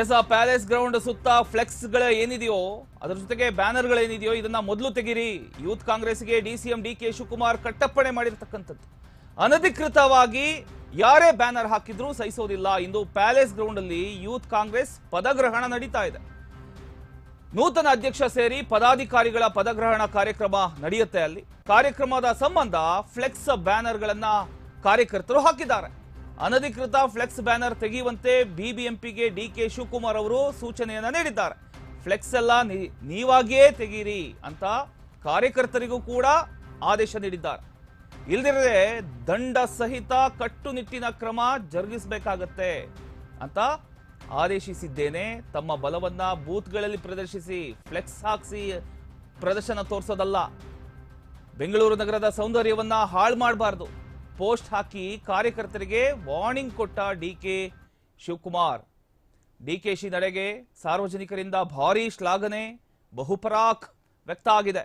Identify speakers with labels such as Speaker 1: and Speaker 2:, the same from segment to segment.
Speaker 1: S, ಆ palace ground ಸುತ್ತ ಫ್ಲೆಕ್ಸ್ಗಳ ಏನಿದೆಯೋ, ಅದರ ಜೊತೆಗೆ ಬ್ಯಾನರ್ಗಳೇನಿದೆಯೋ ಇದನ್ನ ಮೊದಲು ತೆಗೀರಿ. ಯೂತ್ ಕಾಂಗ್ರೆಸ್ಗೆ D C M D K Shivakumar ಕಟ್ಟಪ್ಪಣೆ ಮಾಡಿರ್ತಕ್ಕಂಥದ್ದು. ಅನಧಿಕೃತವಾಗಿ ಯಾರೇ ಬ್ಯಾನರ್ ಹಾಕಿದ್ರೂ ಸಹಿಸೋದಿಲ್ಲ. ಇಂದು ಪ್ಯಾಲೇಸ್ ಗ್ರೌಂಡ್ ಅಲ್ಲಿ ಯೂತ್ ಕಾಂಗ್ರೆಸ್ ಪದಗ್ರಹಣ ನಡೀತಾ ಇದೆ. ನೂತನ ಅಧ್ಯಕ್ಷ ಸೇರಿ ಪದಾಧಿಕಾರಿಗಳ ಪದಗ್ರಹಣ ಕಾರ್ಯಕ್ರಮ ನಡೆಯುತ್ತೆ ಅಲ್ಲಿ. ಕಾರ್ಯಕ್ರಮದ ಸಂಬಂಧ ಫ್ಲೆಕ್ಸ್ ಬ್ಯಾನರ್ಗಳನ್ನ ಕಾರ್ಯಕರ್ತರು ಹಾಕಿದ್ದಾರೆ. ಅನಧಿಕೃತ ಫ್ಲೆಕ್ಸ್ ಬ್ಯಾನರ್ ತೆಗೆಯುವಂತೆ ಬಿಬಿಎಂಪಿಗೆ ಡಿ ಕೆ ಶಿವಕುಮಾರ್ ಅವರು ಸೂಚನೆಯನ್ನ ನೀಡಿದ್ದಾರೆ. ಫ್ಲೆಕ್ಸ್ ಎಲ್ಲ ನೀವಾಗಿಯೇ ತೆಗೀರಿ ಅಂತ ಕಾರ್ಯಕರ್ತರಿಗೂ ಕೂಡ ಆದೇಶ ನೀಡಿದ್ದಾರೆ. ಇಲ್ದಿರದೆ ದಂಡ ಸಹಿತ ಕಟ್ಟುನಿಟ್ಟಿನ ಕ್ರಮ ಜರುಗಿಸಬೇಕಾಗತ್ತೆ ಅಂತ ಆದೇಶಿಸಿದ್ದೇನೆ. ತಮ್ಮ ಬಲವನ್ನ ಬೂತ್ಗಳಲ್ಲಿ ಪ್ರದರ್ಶಿಸಿ, ಫ್ಲೆಕ್ಸ್ ಹಾಕ್ಸಿ ಪ್ರದರ್ಶನ ತೋರಿಸೋದಲ್ಲ. ಬೆಂಗಳೂರು ನಗರದ ಸೌಂದರ್ಯವನ್ನ ಹಾಳು ಮಾಡಬಾರ್ದು. ಪೋಸ್ಟ್ ಹಾಕಿ ಕಾರ್ಯಕರ್ತರಿಗೆ ವಾರ್ನಿಂಗ್ ಕೊಟ್ಟ ಡಿ ಕೆ ಶಿವಕುಮಾರ್. ಡಿಕೆಶಿ ನಡೆಗೆ ಸಾರ್ವಜನಿಕರಿಂದ ಭಾರೀ ಶ್ಲಾಘನೆ, ಬಹುಪರಾಕ್ ವ್ಯಕ್ತ ಆಗಿದೆ.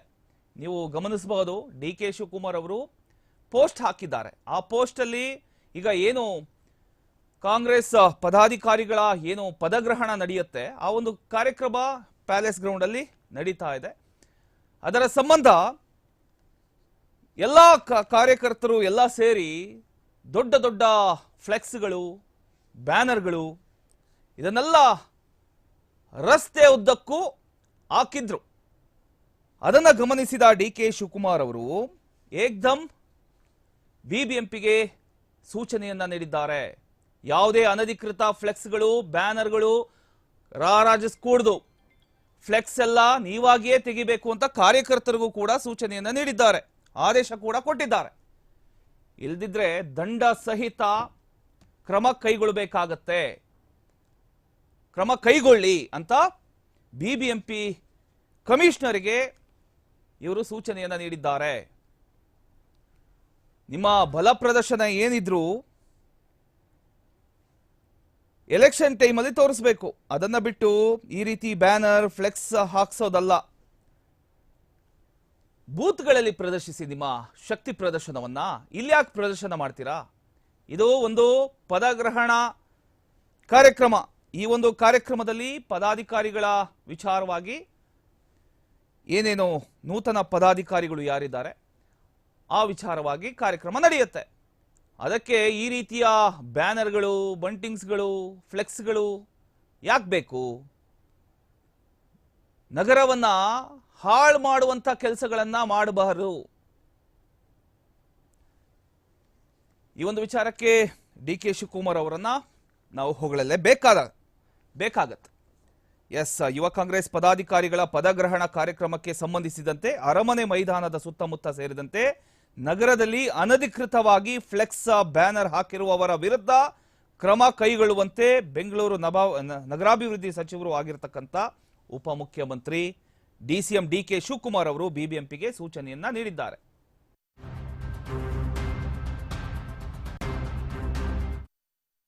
Speaker 1: ನೀವು ಗಮನಿಸಬಹುದು, ಡಿ ಕೆ ಶಿವಕುಮಾರ್ ಅವರು ಪೋಸ್ಟ್ ಹಾಕಿದ್ದಾರೆ. ಆ ಪೋಸ್ಟ್ ಅಲ್ಲಿ ಈಗ ಏನು ಕಾಂಗ್ರೆಸ್ ಪದಾಧಿಕಾರಿಗಳ ಏನು ಪದಗ್ರಹಣ ನಡೆಯುತ್ತೆ, ಆ ಒಂದು ಕಾರ್ಯಕ್ರಮ ಪ್ಯಾಲೇಸ್ ಗ್ರೌಂಡ್ ಅಲ್ಲಿ ನಡೀತಾ ಇದೆ. ಅದರ ಸಂಬಂಧ ಎಲ್ಲ ಕಾರ್ಯಕರ್ತರು ಎಲ್ಲ ಸೇರಿ ದೊಡ್ಡ ದೊಡ್ಡ ಫ್ಲೆಕ್ಸ್ಗಳು, ಬ್ಯಾನರ್ಗಳು ಇದನ್ನೆಲ್ಲ ರಸ್ತೆ ಉದ್ದಕ್ಕೂ ಹಾಕಿದ್ರು. ಅದನ್ನ ಗಮನಿಸಿದ ಡಿ ಕೆ ಶಿವಕುಮಾರ್ ಅವರು ಏಕ್ದಮ್ ಬಿಬಿಎಂಪಿಗೆ ಸೂಚನೆಯನ್ನ ನೀಡಿದ್ದಾರೆ. ಯಾವುದೇ ಅನಧಿಕೃತ ಫ್ಲೆಕ್ಸ್ಗಳು, ಬ್ಯಾನರ್ಗಳು ರಾರಾಜಿಸ್ಕೂಡ್ದು ಫ್ಲೆಕ್ಸ್ ಎಲ್ಲ ನೀವಾಗಿಯೇ ತೆಗಿಬೇಕು ಅಂತ ಕಾರ್ಯಕರ್ತರಿಗೂ ಕೂಡ ಸೂಚನೆಯನ್ನ ನೀಡಿದ್ದಾರೆ. ಆದೇಶ ಕೂಡ ಕೊಟ್ಟಿದ್ದಾರೆ. ಇಲ್ದಿದ್ರೆ ದಂಡ ಸಹಿತ ಕ್ರಮ ಕೈಗೊಳ್ಳಬೇಕಾಗತ್ತೆ ಕ್ರಮ ಕೈಗೊಳ್ಳಿ ಅಂತ ಬಿಬಿಎಂಪಿ ಕಮಿಷನರ್ಗೆ ಇವರು ಸೂಚನೆಯನ್ನ ನೀಡಿದ್ದಾರೆ. ನಿಮ್ಮ ಬಲ ಪ್ರದರ್ಶನ ಏನಿದ್ರು ಎಲೆಕ್ಷನ್ ಟೈಮಲ್ಲಿ ತೋರಿಸ್ಬೇಕು. ಅದನ್ನ ಬಿಟ್ಟು ಈ ರೀತಿ ಬ್ಯಾನರ್, ಫ್ಲೆಕ್ಸ್ ಹಾಕ್ಸೋದಲ್ಲ. ಬೂತ್ಗಳಲ್ಲಿ ಪ್ರದರ್ಶಿಸಿ ನಿಮ್ಮ ಶಕ್ತಿ ಪ್ರದರ್ಶನವನ್ನ. ಇಲ್ಲಿ ಯಾಕೆ ಪ್ರದರ್ಶನ ಮಾಡ್ತೀರಾ? ಇದು ಒಂದು ಪದಗ್ರಹಣ ಕಾರ್ಯಕ್ರಮ. ಈ ಒಂದು ಕಾರ್ಯಕ್ರಮದಲ್ಲಿ ಪದಾಧಿಕಾರಿಗಳ ವಿಚಾರವಾಗಿ ಏನೇನು ನೂತನ ಪದಾಧಿಕಾರಿಗಳು ಯಾರಿದ್ದಾರೆ, ಆ ವಿಚಾರವಾಗಿ ಕಾರ್ಯಕ್ರಮ ನಡೆಯುತ್ತೆ. ಅದಕ್ಕೆ ಈ ರೀತಿಯ ಬ್ಯಾನರ್ಗಳು, ಬಂಟಿಂಗ್ಸ್ಗಳು, ಫ್ಲೆಕ್ಸ್ಗಳು ಯಾಕೆ ಬೇಕು? ನಗರವನ್ನ ಹಾಳು ಮಾಡುವಂತ ಕೆಲಸಗಳನ್ನ ಮಾಡಬಾರದು. ಈ ಒಂದು ವಿಚಾರಕ್ಕೆ ಡಿ ಕೆ ಶಿವಕುಮಾರ್ ಅವರನ್ನ ನಾವು ಹೊಗಳಲ್ಲೇ ಬೇಕಾದ ಬೇಕಾಗತ್ತೆ. ಎಸ್, ಯುವ ಕಾಂಗ್ರೆಸ್ ಪದಾಧಿಕಾರಿಗಳ ಪದಗ್ರಹಣ ಕಾರ್ಯಕ್ರಮಕ್ಕೆ ಸಂಬಂಧಿಸಿದಂತೆ ಅರಮನೆ ಮೈದಾನದ ಸುತ್ತಮುತ್ತ ಸೇರಿದಂತೆ ನಗರದಲ್ಲಿ ಅನಧಿಕೃತವಾಗಿ ಫ್ಲೆಕ್ಸ್ ಬ್ಯಾನರ್ ಹಾಕಿರುವವರ ವಿರುದ್ಧ ಕ್ರಮ ಕೈಗೊಳ್ಳುವಂತೆ ಬೆಂಗಳೂರು ನಭಾ ನಗರಾಭಿವೃದ್ಧಿ ಸಚಿವರು ಆಗಿರತಕ್ಕಂಥ ಉಪಮುಖ್ಯಮಂತ್ರಿ ಡಿಸಿಎಂ ಡಿಕೆ ಶಿವಕುಮಾರ್ ಅವರು ಬಿಬಿಎಂಪಿಗೆ ಸೂಚನೆಯನ್ನ ನೀಡಿದ್ದಾರೆ.